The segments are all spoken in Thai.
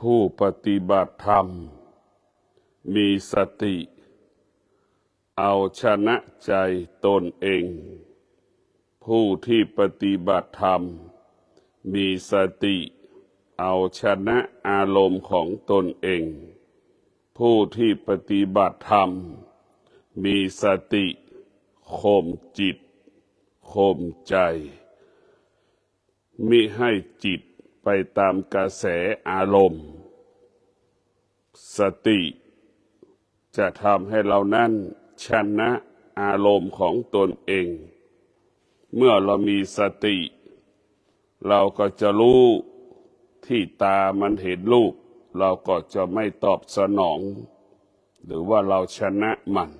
ผู้ปฏิบัติธรรม มีสติ เอาชนะใจตนเอง ผู้ที่ปฏิบัติธรรม มีสติ เอาชนะอารมณ์ของตนเอง ผู้ที่ปฏิบัติธรรม มีสติข่มจิตข่มใจมิให้จิต ไปตามกระแสอารมณ์ สติจะทำให้เรานั้นชนะอารมณ์ของตนเอง เมื่อเรามีสติ เราก็จะรู้ที่ตามันเห็นรูป เราก็จะไม่ตอบสนอง หรือว่าเราชนะมัน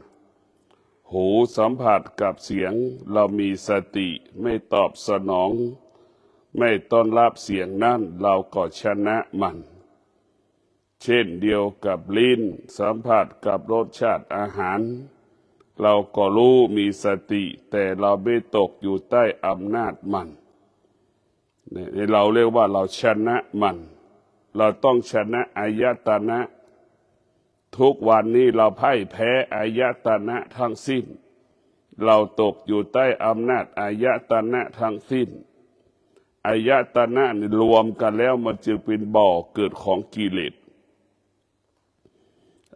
หูสัมผัสกับเสียง เรามีสติไม่ตอบสนอง ไม่ต้อนรับเสียงนั้นเราก็ชนะมัน เช่นเดียวกับลิ้นสัมผัสกับรสชาติอาหาร เราก็รู้มีสติ แต่เราไม่ตกอยู่ใต้อำนาจมันนี่เราเรียกว่าเราชนะมัน เราต้องชนะอายตนะ ทุกวันนี้เราพ่ายแพ้อายตนะทั้งสิ้น เราตกอยู่ใต้อำนาจอายตนะทั้งสิ้น อายตนะนี่รวมกันแล้วมันจึงเป็นบ่อเกิดของกิเลส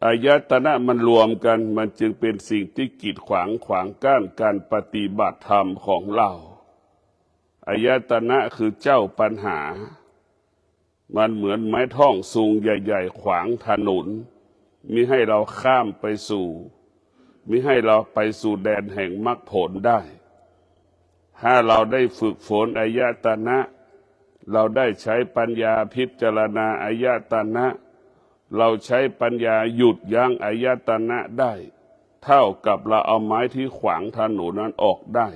อายตนะมันรวมกันมันจึงเป็นสิ่งที่กีดขวางขวางกั้นการปฏิบัติธรรมของเราอายตนะคือเจ้าปัญหา มันเหมือนไม้ท่องสูงใหญ่ ๆ ขวางถนนมิให้เราข้ามไปสู่มิให้เราไปสู่แดนแห่งมรรคผลได้ ถ้าเราได้ฝึกฝนอายตนะ เราได้ใช้ปัญญาพิจารณาอายตนะ เราใช้ปัญญาหยุดยั้งอายตนะได้ เท่ากับเราเอาไม้ที่ขวางถนนนั้นออกได้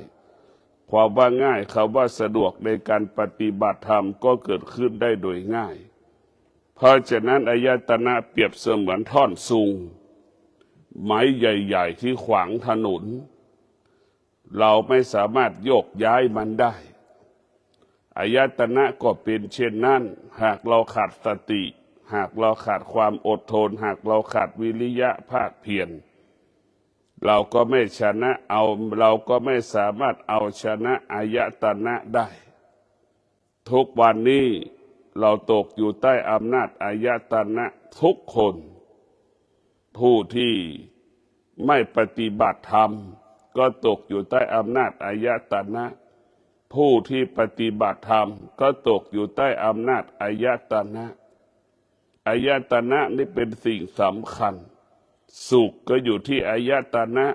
ความว่าง่ายคำว่าสะดวกในการปฏิบัติธรรมก็เกิดขึ้นได้โดยง่าย เพราะฉะนั้นอายตนะเปรียบเสมือนท่อนซุงไม้ใหญ่ ๆ ที่ขวางถนน เราไม่สามารถโยกย้ายมันได้ อายตนะก็เป็นเช่นนั้น หากเราขาดสติ หากเราขาดความอดทน หากเราขาดวิริยะภาคเพียรเราก็ไม่ชนะเอาเราก็ไม่สามารถเอาชนะอายตนะได้ ทุกวันนี้เราตกอยู่ใต้อำนาจอายตนะทุกคน ผู้ที่ไม่ปฏิบัติธรรม ก็ตกอยู่ใต้อำนาจอายตนะ ผู้ที่ปฏิบัติธรรม ก็ตกอยู่ใต้อำนาจอายตนะอายตนะนี่เป็นสิ่งสำคัญ สุขก็อยู่ที่อายตนะ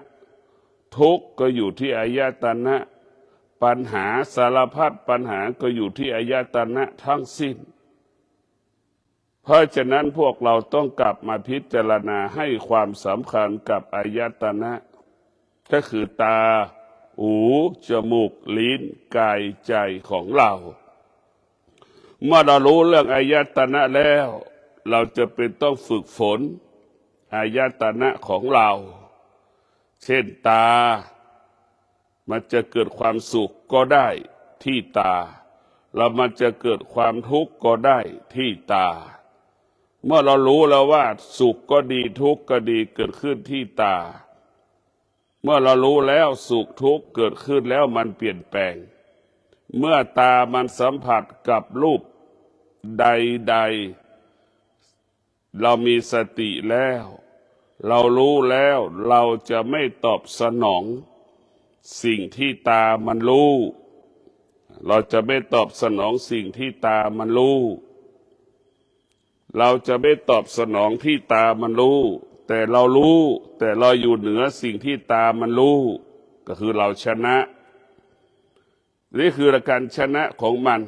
ทุกข์ก็อยู่ที่อายตนะ ปัญหาสารพัดปัญหาก็อยู่ที่อายตนะทั้งสิ้น เพราะฉะนั้นพวกเราต้องกลับมาพิจารณาให้ความสำคัญกับอายตนะ ก็คือตา หู จมูก ลิ้น กายใจของเรา เมื่อเรารู้เรื่องอายตนะแล้ว เราจะเป็นต้องฝึกฝนอายตนะของเรา เช่นตา มันจะเกิดความสุขก็ได้ที่ตา แล้วมันจะเกิดความทุกข์ก็ได้ที่ตา เมื่อเรารู้แล้วว่าสุขก็ดีทุกข์ก็ดีเกิดขึ้นที่ตา เมื่อเรารู้แล้วสุขทุกข์เกิดขึ้นแล้วมันเปลี่ยนแปลง เมื่อตามันสัมผัสกับรูปใดๆเรามีสติแล้ว เรารู้แล้วเราจะไม่ตอบสนอง สิ่งที่ตามันรู้ เราจะไม่ตอบสนองสิ่งที่ตามันรู้ เราจะไม่ตอบสนองที่ตามันรู้ แต่เรารู้แต่เราอยู่เหนือสิ่งที่ตามันรู้ ก็คือเราชนะ นี่คือการชนะของมัน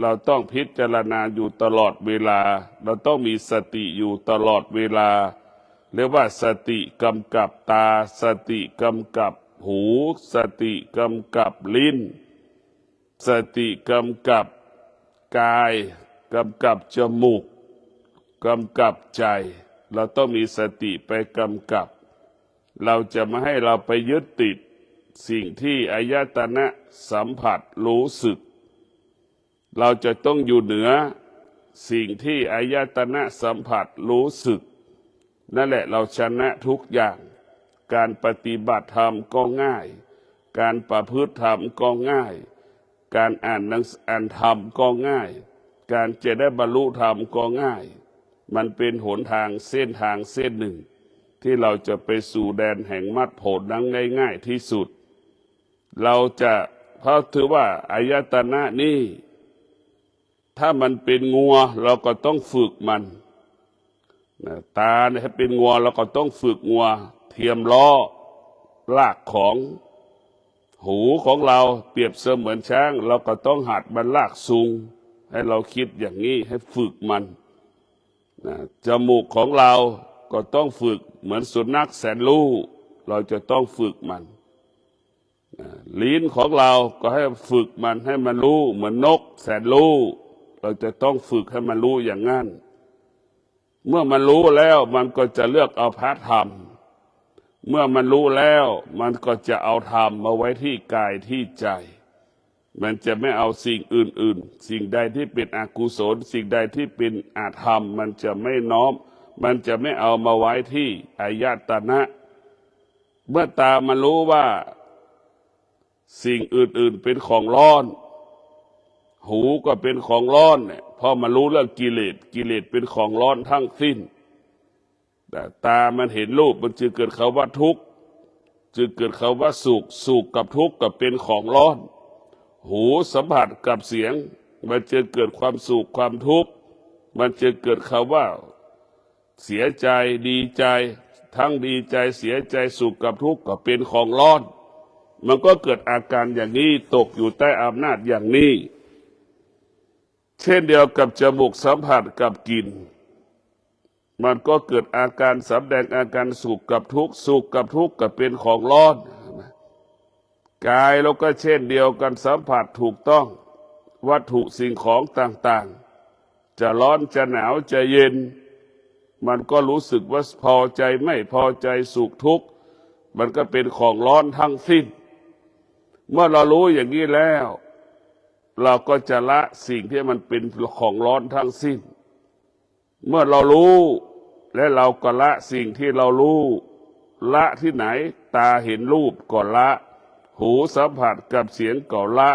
เราต้องพิจารณาอยู่ตลอดเวลา เราต้องมีสติอยู่ตลอดเวลาเรียกว่าสติกำกับตา สติกำกับหู สติกำกับลิ้น สติกำกับกายกำกับจมูกกำกับใจ เราต้องมีสติไปกำกับ เราจะไม่ให้เราไปยึดติดสิ่งที่อายตนะสัมผัสรู้สึก เราจะต้องอยู่เหนือสิ่งที่อายตนะสัมผัสรู้สึก นั่นแหละเราชนะทุกอย่าง การปฏิบัติธรรมก็ง่าย การประพฤติธรรมก็ง่าย การอ่านหนังสืออ่านธรรมก็ง่าย การจะได้บรรลุธรรมก็ง่าย มันเป็นหนทางเส้นทางเส้นหนึ่ง ที่เราจะไปสู่แดนแห่งมรรคผลนั้นง่าย ๆที่สุด เราจะเพราะถือว่าอายตนะนี่ ถ้ามันเป็นงัวเราก็ต้องฝึกมันตาเนี่ยให้เป็นงัวเราก็ต้องฝึกงัว เทียมล้อลากของหูของเราเปรียบเสมือนช้าง เราก็ต้องหัดมันลากซุง ให้เราคิดอย่างนี้ให้ฝึกมัน จมูกของเราก็ต้องฝึกเหมือนสุนัขแสนรู้เราจะต้องฝึกมันนะลิ้นของเราก็ให้ฝึกมันให้มันรู้เหมือนนกแสนรู้เราจะต้องฝึกให้มันรู้อย่างนั้น เมื่อมันรู้แล้วมันก็จะเลือกเอาพระธรรม เมื่อมันรู้แล้วมันก็จะเอาธรรมมาไว้ที่กายที่ใจ มันจะไม่เอาสิ่งอื่น ๆ สิ่งใดที่เป็นอกุศล สิ่งใดที่เป็นอาธรรม มันจะไม่น้อม มันจะไม่เอามาไว้ที่อายตนะ เมื่อตามันรู้ว่า สิ่งอื่น ๆ เป็นของร้อน หูก็เป็นของร้อนเนี่ยพอมารู้เรื่องกิเลส กิเลสเป็นของร้อนทั้งสิ้นแต่ตามันเห็นรูปมันจึงเกิดคาว่าทุกข์ จึงเกิดคาว่าสุข สุขกับทุกข์ก็เป็นของร้อน หูสัมผัสกับเสียง มันจะเกิดความสุขความทุกข์มันจะเกิดคำว่า เสียใจดีใจ ทั้งดีใจเสียใจสุขกับทุกข์ก็เป็นของร้อน มันก็เกิดอาการอย่างนี้ตกอยู่ใต้อำนาจอย่างนี้ เช่นเดียวกับจมูกสัมผัสกับกลิ่นมันก็เกิดอาการสำแดงอาการสุขกับทุกข์สุขกับทุกข์ก็เป็นของร้อน กายเราก็เช่นเดียวกันสัมผัสถูกต้อง วัตถุสิ่งของต่างๆ จะร้อนจะหนาวจะเย็น มันก็รู้สึกว่าพอใจไม่พอใจสุขทุกข์ มันก็เป็นของร้อนทั้งสิ้น เมื่อเรารู้อย่างนี้แล้ว เราก็จะละสิ่งที่มันเป็นของร้อนทั้งสิ้น เมื่อเรารู้และเราก็ละสิ่งที่เรารู้ละที่ไหน ตาเห็นรูปก็ละ หูสัมผัสกับเสียงก็ละ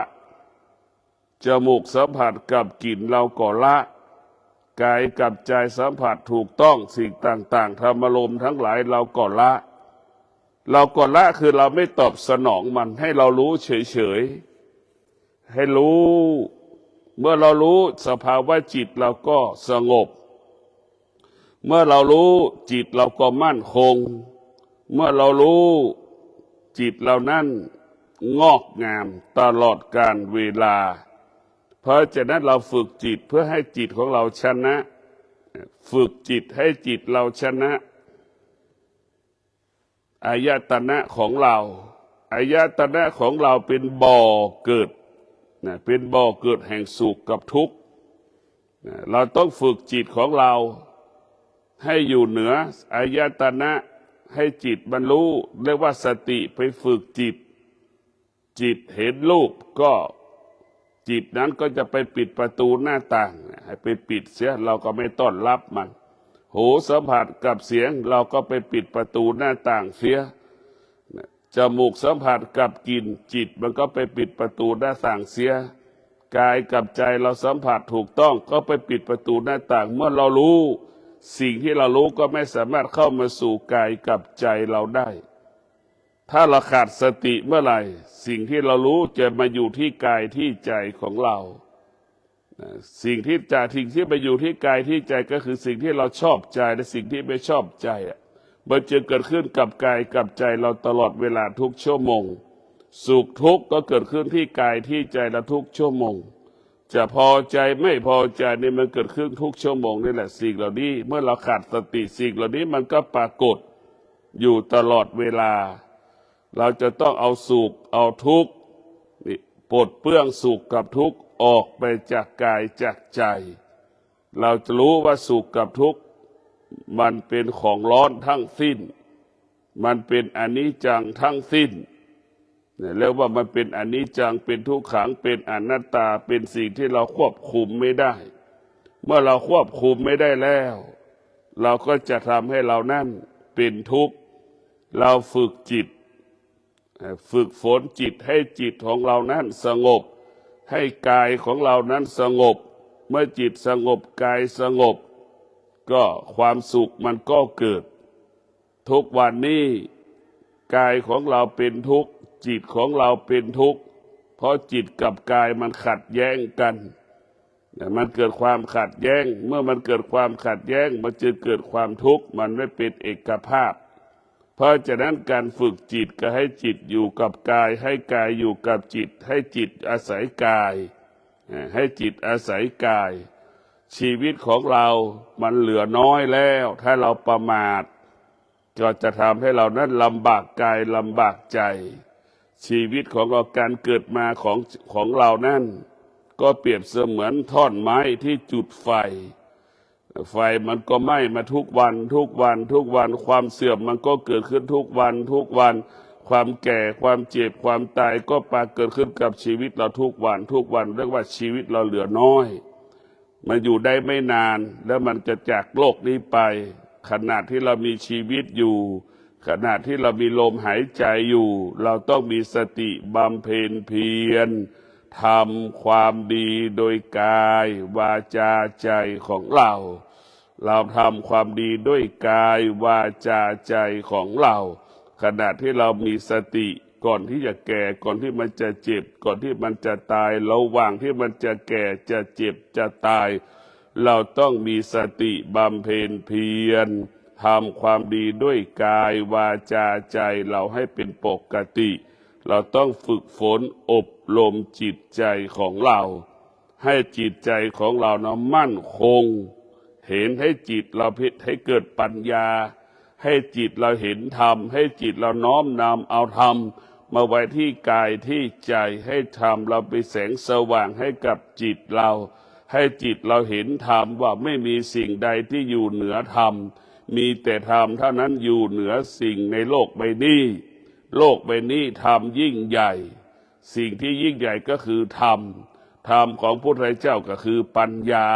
จมูกสัมผัสกับกลิ่นเราก็ละกายกับใจสัมผัสถูกต้องสิ่งต่าง ๆ ธรรมารมทั้งหลายเราก็ละ เราก็ละคือเราไม่ตอบสนองมันให้เรารู้เฉย ๆ ให้รู้ เมื่อเรารู้สภาวะจิตเราก็สงบ เมื่อเรารู้จิตเราก็มั่นคง เมื่อเรารู้จิตเรานั้น งอกงามตลอดการเวลา เพราะฉะนั้นเราฝึกจิตเพื่อให้จิตของเราชนะ ฝึกจิตให้จิตเราชนะอายตนะของเราอายตนะของเราเป็นบ่อเกิดนะเป็นบ่อเกิดแห่งสุขกับทุกข์นะเราต้องฝึกจิตของเราให้อยู่เหนืออายตนะให้จิตบรรลุเรียกว่าสติไปฝึกจิต จิตเห็นรูปก็จิตนั้นก็จะไปปิดประตูหน้าต่าง ให้ไปปิดเสียเราก็ไม่ต้อนรับมัน หูสัมผัสกับเสียงเราก็ไปปิดประตูหน้าต่างเสียจมูกสัมผัสกับกลิ่นจิตมันก็ไปปิดประตูหน้าต่างเสีย กายกับใจเราสัมผัสถูกต้องก็ไปปิดประตูหน้าต่าง เมื่อเรารู้ สิ่งที่เรารู้ก็ไม่สามารถเข้ามาสู่กายกับใจเราได้ ถ้าเราขาดสติเมื่อไหร่ สิ่งที่เรารู้จะมาอยู่ที่กายที่ใจของเราสิ่งที่จะทิ้งที่ไปอยู่ที่กายที่ใจก็คือสิ่งที่เราชอบใจและสิ่งที่ไม่ชอบใจอะมันจะเกิดขึ้นกับกายกับใจเราตลอดเวลาทุกชั่วโมง สุขทุกข์ก็เกิดขึ้นที่กายที่ใจเราทุกชั่วโมง จะพอใจไม่พอใจนี่มันเกิดขึ้นทุกชั่วโมงนี่แหละสิ่งเหล่านี้ เมื่อเราขาดสติสิ่งเหล่านี้มันก็ปรากฏอยู่ตลอดเวลา เราจะต้องเอาสุขเอาทุกข์นี่ปลดเปื้องสุขกับทุกข์ออกไปจากกายจากใจ เราจะรู้ว่าสุขกับทุกข์มันเป็นของร้อนทั้งสิ้น มันเป็นอนิจจังทั้งสิ้นเนี่ยเรียกว่ามันเป็นอนิจจังเป็นทุกขังเป็นอนัตตาเป็นสิ่งที่เราควบคุมไม่ได้ เมื่อเราควบคุมไม่ได้แล้ว เราก็จะทำให้เรานั่นเป็นทุกข์ เราฝึกจิต ฝึกฝนจิตให้จิตของเรานั้นสงบ ให้กายของเรานั้นสงบ เมื่อจิตสงบกายสงบ ก็ความสุขมันก็เกิด ทุกวันนี้กายของเราเป็นทุกข์ จิตของเราเป็นทุกข์ เพราะจิตกับกายมันขัดแย้งกันมันเกิดความขัดแย้ง เมื่อมันเกิดความขัดแย้ง มันจะเกิดความทุกข์ มันไม่เป็นเอกภาพ เพราะฉะนั้นการฝึกจิตก็ให้จิตอยู่กับกาย ให้กายอยู่กับจิต ให้จิตอาศัยกาย ให้จิตอาศัยกาย ชีวิตของเรามันเหลือน้อยแล้ว ถ้าเราประมาท ก็จะทำให้เรานั้นลำบากกายลำบากใจ ชีวิตของเราการเกิดมาของของเรานั่น ก็เปรียบเสมือนท่อนไม้ที่จุดไฟ ไฟมันก็ไหม้มาทุกวันทุกวันทุกวัน ความเสื่อมมันก็เกิดขึ้นทุกวันทุกวัน ความแก่ความเจ็บความตายก็ปรากเกิดขึ้นกับชีวิตเราทุกวันทุกวันเรียกว่าชีวิตเราเหลือน้อย มันอยู่ได้ไม่นานแล้วมันจะจากโลกนี้ไป ขนาดที่เรามีชีวิตอยู่ขณะที่เรามีลมหายใจอยู่ เราต้องมีสติบำเพ็ญเพียร ทำความดีโดยกาย วาจาใจของเรา เราทำความดีด้วยกาย วาจาใจของเรา ขณะที่เรามีสติก่อนที่จะแก่ก่อนที่มันจะเจ็บ ก่อนที่มันจะตายระหว่างที่มันจะแก่จะเจ็บจะตาย เราต้องมีสติบำเพ็ญเพียรทำความดีด้วยกายวาจาใจเราให้เป็นปกติ เราต้องฝึกฝนอบ รมจิตใจของเรา ให้จิตใจของเรานะมั่นคง เห็นให้จิตเราพิให้เกิดปัญญา ให้จิตเราเห็นธรรม ให้จิตเราน้อมนำเอาธรรมมาไว้ที่กายที่ใจให้ธรรมเราไปแสงสว่างให้กับจิตเรา ให้จิตเราเห็นธรรมว่าไม่มีสิ่งใดที่อยู่เหนือธรรม มีแต่ธรรมเท่านั้นอยู่เหนือสิ่งในโลกใบนี้ โลกใบนี้ธรรมยิ่งใหญ่ สิ่งที่ยิ่งใหญ่ก็คือธรรม ธรรมของพระพุทธเจ้าก็คือปัญญา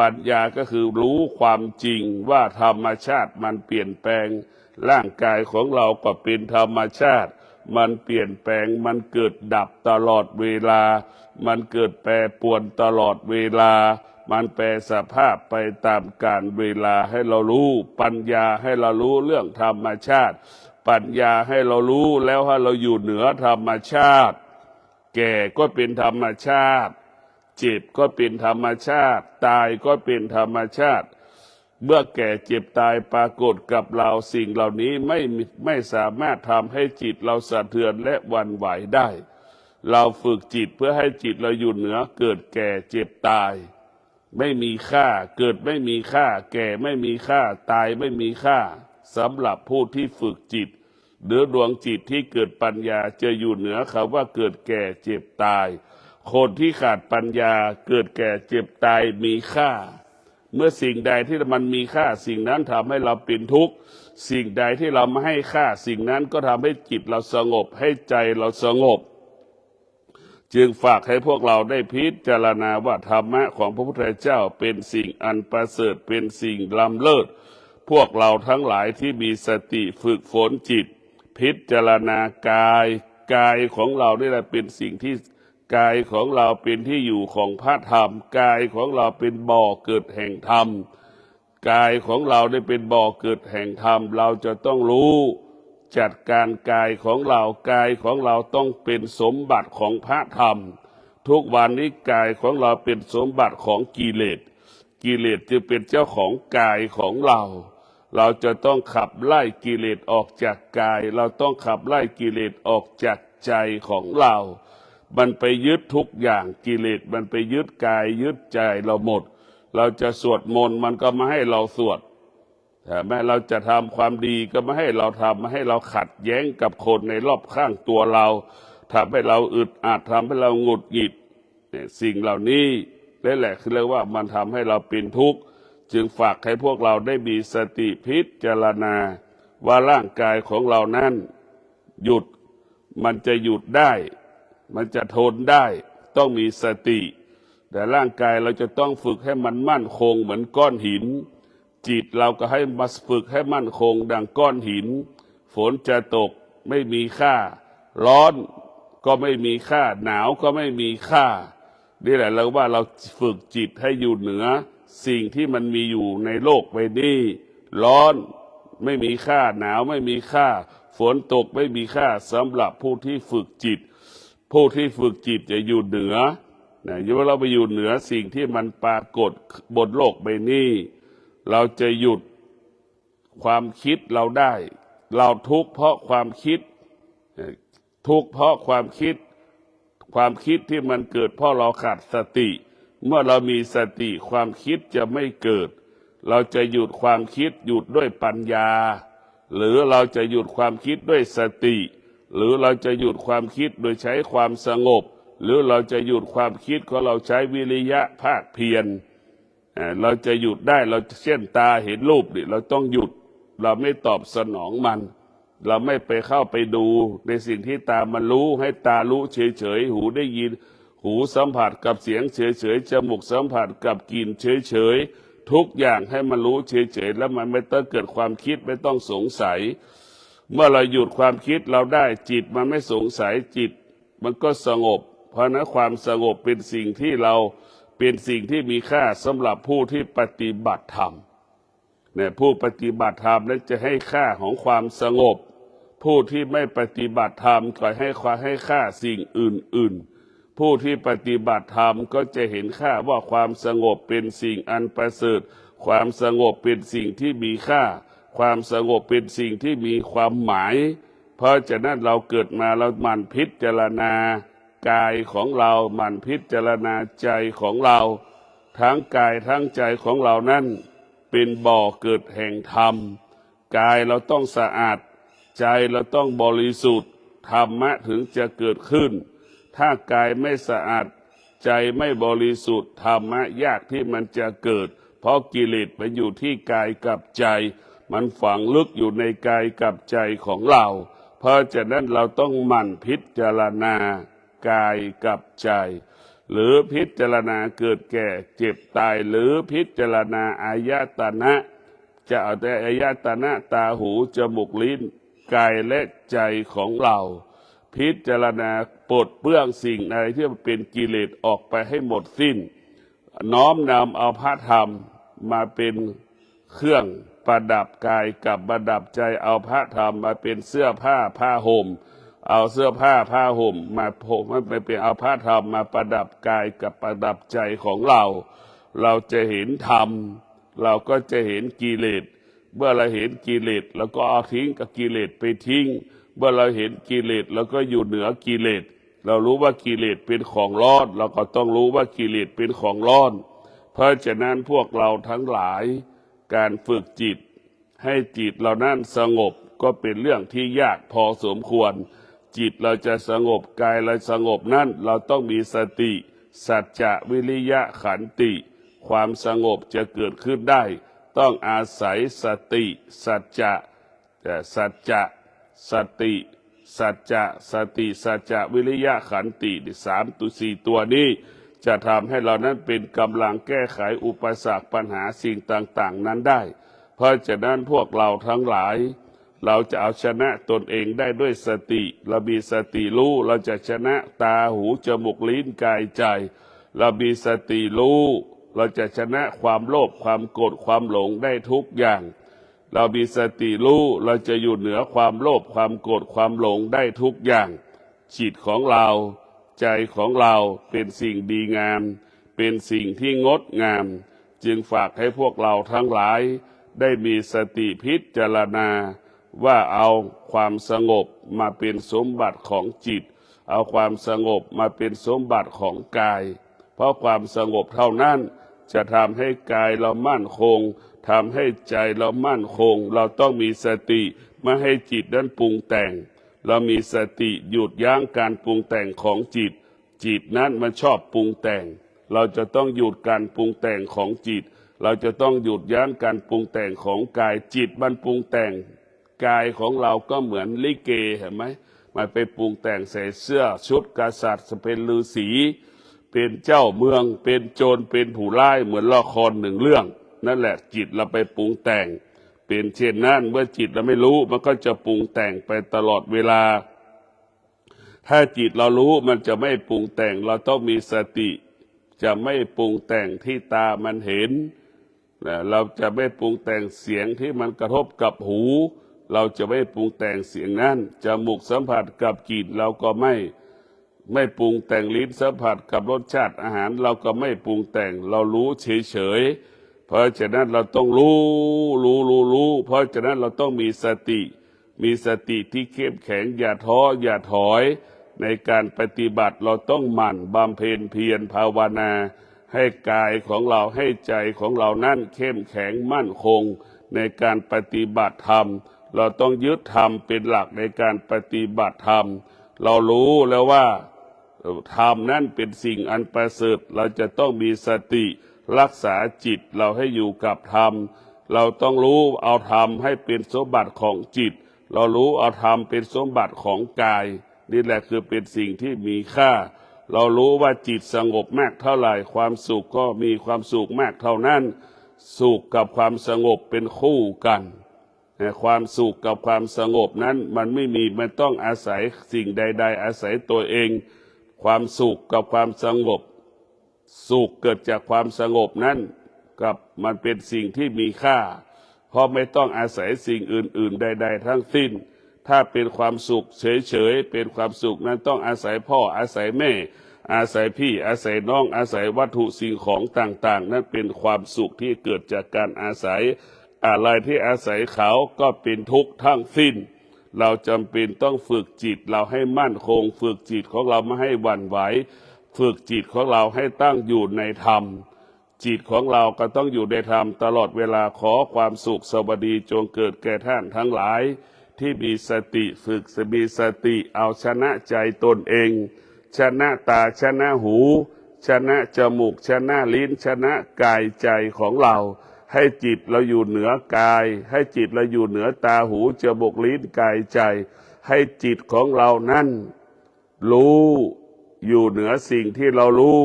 ปัญญาก็คือรู้ความจริงว่าธรรมชาติมันเปลี่ยนแปลง ร่างกายของเราก็เป็นธรรมชาติ มันเปลี่ยนแปลง มันเกิดดับตลอดเวลา มันเกิดแปรปรวนตลอดเวลา มันแปรสภาพไปตามกาลเวลาให้เรารู้ ปัญญาให้เรารู้เรื่องธรรมชาติ ปัญญาให้เรารู้แล้วให้เราอยู่เหนือธรรมชาติ แก่ก็เป็นธรรมชาติ เจ็บก็เป็นธรรมชาติ ตายก็เป็นธรรมชาติ เมื่อแก่เจ็บตายปรากฏกับเราสิ่งเหล่านี้ไม่ไม่สามารถทำให้จิตเราสะเทือนและวันไหวได้ เราฝึกจิตเพื่อให้จิตเราอยู่เหนือเกิดแก่เจ็บตาย ไม่มีค่าเกิดไม่มีค่า แก่ไม่มีค่าตายไม่มีค่าสำหรับผู้ที่ฝึกจิต หรือดวงจิตที่เกิดปัญญาจะอยู่เหนือคำว่าเกิดแก่เจ็บตาย คนที่ขาดปัญญาเกิดแก่เจ็บตายมีค่า เมื่อสิ่งใดที่มันมีค่าสิ่งนั้นทำให้เราเป็นทุกข์ สิ่งใดที่เราไม่ให้ค่าสิ่งนั้นก็ทำให้จิตเราสงบให้ใจเราสงบ จึงฝากให้พวกเราได้พิจารณาว่าธรรมะของพระพุทธเจ้าเป็นสิ่งอันประเสริฐเป็นสิ่งล้ำเลิศ พวกเราทั้งหลายที่มีสติฝึกฝนจิต พิจารณากาย กายของเรานี่แหละเป็นสิ่งที่กายของเราเป็นที่อยู่ของพระธรรม กายของเราเป็นบ่อเกิดแห่งธรรม กายของเราได้เป็นบ่อเกิดแห่งธรรม เราจะต้องรู้จัดการกายของเรา กายของเราต้องเป็นสมบัติของพระธรรม ทุกวันนี้กายของเราเป็นสมบัติของกิเลส กิเลสจะเป็นเจ้าของกายของเรา เราจะต้องขับไล่กิเลสออกจากกาย เราต้องขับไล่กิเลสออกจากใจของเรา มันไปยึดทุกอย่างกิเลสมันไปยึดกายยึดใจเราหมด เราจะสวดมนต์มันก็มาให้เราสวดแม้เราจะทำความดีก็ไม่ให้เราทำไม่ให้เราขัดแย้งกับคนในรอบข้างตัวเราทำให้เราอึดอัดทำให้เราหงุดหงิดสิ่งเหล่านี้นั่แหละคือเรียกว่ามันทำให้เราเป็นทุกข์ จึงฝากให้พวกเราได้มีสติพิจารณา ว่าร่างกายของเรานั้น หยุดมันจะหยุดได้ มันจะทนได้ ต้องมีสติ แต่ร่างกายเราจะต้องฝึกให้มันมั่นคงเหมือนก้อนหิน จิตเราก็ให้มาฝึกให้มั่นคงดังก้อนหิน ฝนจะตกไม่มีค่า ร้อนก็ไม่มีค่า หนาวก็ไม่มีค่า นี่แหละเราว่าเราฝึกจิตให้อยู่เหนือ สิ่งที่มันมีอยู่ในโลกใบนี้ ร้อนไม่มีค่าหนาวไม่มีค่า ฝนตกไม่มีค่าสำหรับผู้ที่ฝึกจิต ผู้ที่ฝึกจิตจะอยู่เหนือนะอย่าว่าเราไปอยู่เหนือสิ่งที่มันปรากฏบนโลกใบนี้ เราจะหยุดความคิดเราได้ เราทุกข์เพราะความคิด ทุกข์เพราะความคิด ความคิดที่มันเกิดเพราะเราขาดสติ เมื่อเรามีสติความคิดจะไม่เกิด เราจะหยุดความคิดหยุดด้วยปัญญา หรือเราจะหยุดความคิดด้วยสติ หรือเราจะหยุดความคิดโดยใช้ความสงบ หรือเราจะหยุดความคิดของเราใช้วิริยะภาคเพียรเราจะหยุดได้เราเช่นตาเห็นรูปดิเราต้องหยุด เราไม่ตอบสนองมัน เราไม่ไปเข้าไปดูในสิ่งที่ตามันรู้ให้ตารู้เฉยๆหูได้ยิน หูสัมผัสกับเสียงเฉยๆ จมูกสัมผัสกับกลิ่นเฉยๆ ทุกอย่างให้มันรู้เฉยๆ แล้วมันไม่ต้องเกิดความคิดไม่ต้องสงสัย เมื่อเราหยุดความคิดเราได้จิตมันไม่สงสัยจิต มันก็สงบ เพราะนั้นความสงบเป็นสิ่งที่เราเป็นสิ่งที่มีค่าสำหรับผู้ที่ปฏิบัติธรรมเนี่ยผู้ปฏิบัติธรรมนั้นจะให้ค่าของความสงบ ผู้ที่ไม่ปฏิบัติธรรมก็ให้ความให้ค่าสิ่งอื่น ๆ ผู้ที่ปฏิบัติธรรมก็จะเห็นค่าว่าความสงบเป็นสิ่งอันประเสริฐ ความสงบเป็นสิ่งที่มีค่า ความสงบเป็นสิ่งที่มีความหมาย เพราะฉะนั้นเราเกิดมาเราหมั่นพิจารณากายของเราหมั่นพิจารณาใจของเรา ทั้งกายทั้งใจของเรานั้นเป็นบ่อเกิดแห่งธรรม กายเราต้องสะอาด ใจเราต้องบริสุทธิ์ธรรมะถึงจะเกิดขึ้น ถ้ากายไม่สะอาดใจไม่บริสุทธิ์ธรรมะยากที่มันจะเกิด เพราะกิเลสมันอยู่ที่กายกับใจ มันฝังลึกอยู่ในกายกับใจของเรา เพราะฉะนั้นเราต้องหมั่นพิจารณากายกับใจ หรือพิจารณาเกิดแก่เจ็บตายหรือพิจารณาอายตนะ จะเอาแต่อายตนะตาหูจมูกลิ้นกายและใจของเรา พิจารณา ปลดเปลื้องสิ่งอะไรที่มันเป็นกิเลสออกไปให้หมดสิ้น น้อมนำเอาพระธรรมมาเป็นเครื่องประดับกายกับประดับใจเอาพระธรรมมาเป็นเสื้อผ้าผ้าห่ม เอาเสื้อผ้าผ้าห่ม มาผมมันไปเป็นเอาผ้าธรรมมาประดับกายกับประดับใจของเรา เราจะเห็นธรรม เราก็จะเห็นกิเลสเมื่อเราเห็นกิเลสเราก็เอาทิ้งกับกิเลสไปทิ้ง เมื่อเราเห็นกิเลสเราก็อยู่เหนือกิเลส เรารู้ว่ากิเลสเป็นของร้อน เราก็ต้องรู้ว่ากิเลสเป็นของร้อน เพราะฉะนั้นพวกเราทั้งหลายการฝึกจิต ให้จิตเรานั้นสงบก็เป็นเรื่องที่ยากพอสมควร จิตเราจะสงบกายเราสงบนั้นเราต้องมีสติ สัจจะวิริยะขันติ ความสงบจะเกิดขึ้นได้ ต้องอาศัยสติ สัจจะแต่สัจจะสติ สัจจะสติสัจจะวิริยะขันติสามตัวสี่ตัวนี้จะทำให้เรานั้นเป็นกำลังแก้ไขอุปสรรคปัญหาสิ่งต่าง ๆ นั้นได้ เพราะฉะนั้นพวกเราทั้งหลาย เราจะเอาชนะตนเองได้ด้วยสติเรามีสติรู้เราจะชนะตาหูจมูกลิ้นกายใจ เรามีสติรู้เราจะชนะความโลภความโกรธความหลงได้ทุกอย่าง เรามีสติรู้เราจะอยู่เหนือความโลภความโกรธความหลงได้ทุกอย่างจิตของเราใจของเราเป็นสิ่งดีงาม เป็นสิ่งที่งดงาม จึงฝากให้พวกเราทั้งหลาย ได้มีสติพิจารณา ว่าเอาความสงบมาเป็นสมบัติของจิต เอาความสงบมาเป็นสมบัติของกาย เพราะความสงบเท่านั้นจะทำให้กายเรามั่นคง ทำให้ใจเรามั่นคง เราต้องมีสติไม่ให้จิตนั้นปรุงแต่ง เรามีสติหยุดยั้งการปรุงแต่งของจิต จิตนั้นมันชอบปรุงแต่ง เราจะต้องหยุดการปรุงแต่งของจิต เราจะต้องหยุดยั้งการปรุงแต่งของกายจิตมันปรุงแต่ง กายของเราก็เหมือนลิเกเห็นไหมมันไปปรุงแต่งใส่เสื้อชุดกษัตริย์เป็นฤาษีเป็นเจ้าเมืองเป็นโจรเป็นผู้ร้ายเหมือนละครหนึ่งเรื่อง นั่นแหละจิตเราไปปรุงแต่ง เป็นเช่นนั้นเมื่อจิตเราไม่รู้มันก็จะปรุงแต่งไปตลอดเวลา ถ้าจิตเรารู้มันจะไม่ปรุงแต่งเราต้องมีสติ จะไม่ปรุงแต่งที่ตามันเห็นเราจะไม่ปรุงแต่งเสียงที่มันกระทบกับหู เราจะไม่ปรุงแต่งเสียงนั้นจมูกสัมผัสกับกลิ่นเราก็ไม่ไม่ปรุงแต่งลิ้นสัมผัสกับรสชาติอาหาร เราก็ไม่ปรุงแต่งเรารู้เฉยๆ เพราะฉะนั้นเราต้องรู้รู้รู้รู้ เพราะฉะนั้นเราต้องมีสติ มีสติที่เข้มแข็งอย่าท้ออย่าถอย ในการปฏิบัติเราต้องหมั่นบำเพ็ญเพียรภาวนา ให้กายของเราให้ใจของเรานั่นเข้มแข็งมั่นคง ในการปฏิบัติธรรม เราต้องยึดธรรมเป็นหลักในการปฏิบัติธรรม เรารู้แล้วว่าธรรมนั้นเป็นสิ่งอันประเสริฐเราจะต้องมีสติ รักษาจิตเราให้อยู่กับธรรม เราต้องรู้เอาธรรมให้เป็นสมบัติของจิต เรารู้เอาธรรมเป็นสมบัติของกาย นี่แหละคือเป็นสิ่งที่มีค่า เรารู้ว่าจิตสงบมากเท่าไหร่ ความสุขก็มีความสุขมากเท่านั้น สุขกับความสงบเป็นคู่กันความสุขกับความสงบนั้นมันไม่มีมันต้องอาศัยสิ่งใด ๆ อาศัยตัวเอง ความสุขกับความสงบ สุขเกิดจากความสงบนั้นกับมันเป็นสิ่งที่มีค่า เพราะไม่ต้องอาศัยสิ่งอื่น ๆ ใด ๆ ทั้งสิ้น ถ้าเป็นความสุขเฉย ๆ เป็นความสุขนั้นต้องอาศัยพ่ออาศัยแม่ อาศัยพี่อาศัยน้องอาศัยวัตถุสิ่งของต่าง ๆ นั้นเป็นความสุขที่เกิดจากการอาศัย อะไรที่อาศัยเขาก็เป็นทุกข์ทั้งสิ้น เราจำเป็นต้องฝึกจิตเราให้มั่นคง ฝึกจิตของเราไม่ให้หวั่นไหว ฝึกจิตของเราให้ตั้งอยู่ในธรรม จิตของเราก็ต้องอยู่ในธรรมตลอดเวลาขอความสุขสวัสดีจงเกิดแก่ท่านทั้งหลาย ที่มีสติฝึกมีสติเอาชนะใจตนเอง ชนะตาชนะหู ชนะจมูกชนะลิ้นชนะกายใจของเรา ให้จิตเราอยู่เหนือกาย ให้จิตเราอยู่เหนือตาหูจมูกลิ้นกายใจ ให้จิตของเรานั้นรู้ อยู่เหนือสิ่งที่เรารู้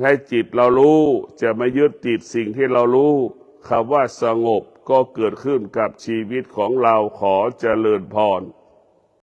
ให้จิตเรารู้ จะไม่ยึดติดสิ่งที่เรารู้คำว่าสงบก็เกิดขึ้นกับชีวิตของเราขอเจริญพร